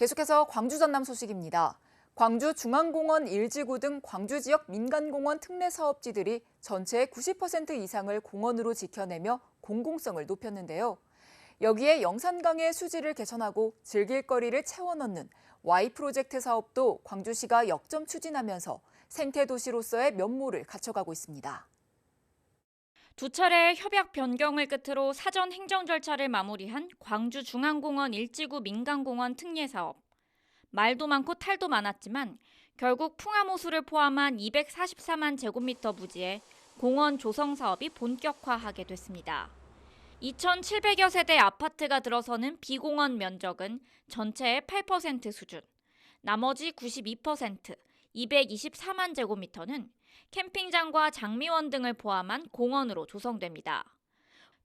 계속해서 광주 전남 소식입니다. 광주 중앙공원 1지구 등 광주 지역 민간공원 특례 사업지들이 전체의 90% 이상을 공원으로 지켜내며 공공성을 높였는데요. 여기에 영산강의 수질을 개선하고 즐길 거리를 채워 넣는 Y 프로젝트 사업도 광주시가 역점 추진하면서 생태 도시로서의 면모를 갖춰가고 있습니다. 두 차례의 협약 변경을 끝으로 사전 행정 절차를 마무리한 광주 중앙공원 일지구 민간공원 특례 사업. 말도 많고 탈도 많았지만 결국 풍암호수를 포함한 244만 제곱미터 부지에 공원 조성 사업이 본격화하게 됐습니다. 2,700여 세대 아파트가 들어서는 비공원 면적은 전체의 8% 수준. 나머지 92%, 224만 제곱미터는 캠핑장과 장미원 등을 포함한 공원으로 조성됩니다.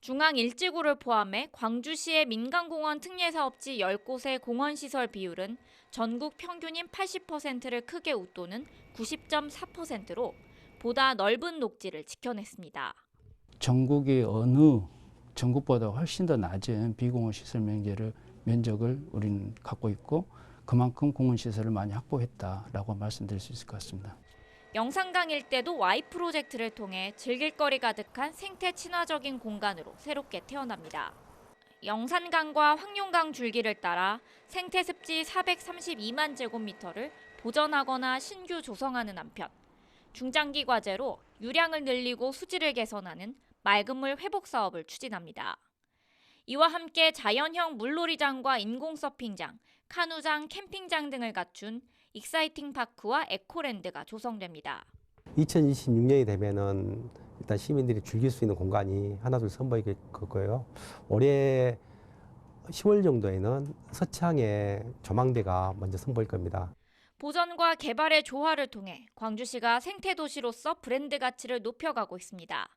중앙 일지구를 포함해 광주시의 민간공원 특례 사업지 10곳의 공원시설 비율은 전국 평균인 80%를 크게 웃도는 90.4%로 보다 넓은 녹지를 지켜냈습니다. 전국의 어느 전국보다 훨씬 더 낮은 비공원 시설 면적을 우리는 갖고 있고 그만큼 공원 시설을 많이 확보했다라고 말씀드릴 수 있을 것 같습니다. 영산강 일대도 Y 프로젝트를 통해 즐길 거리 가득한 생태 친화적인 공간으로 새롭게 태어납니다. 영산강과 황룡강 줄기를 따라 생태 습지 432만 제곱미터를 보전하거나 신규 조성하는 한편 중장기 과제로 유량을 늘리고 수질을 개선하는 맑은물 회복 사업을 추진합니다. 이와 함께 자연형 물놀이장과 인공 서핑장, 카누장, 캠핑장 등을 갖춘 익사이팅 파크와 에코랜드가 조성됩니다. 2026년이 되면은 일단 시민들이 즐길 수 있는 공간이 하나둘 선보이게 거고요. 올해 10월 정도에는 서창에 조망대가 먼저 선보일 겁니다. 보전과 개발의 조화를 통해 광주시가 생태 도시로서 브랜드 가치를 높여가고 있습니다.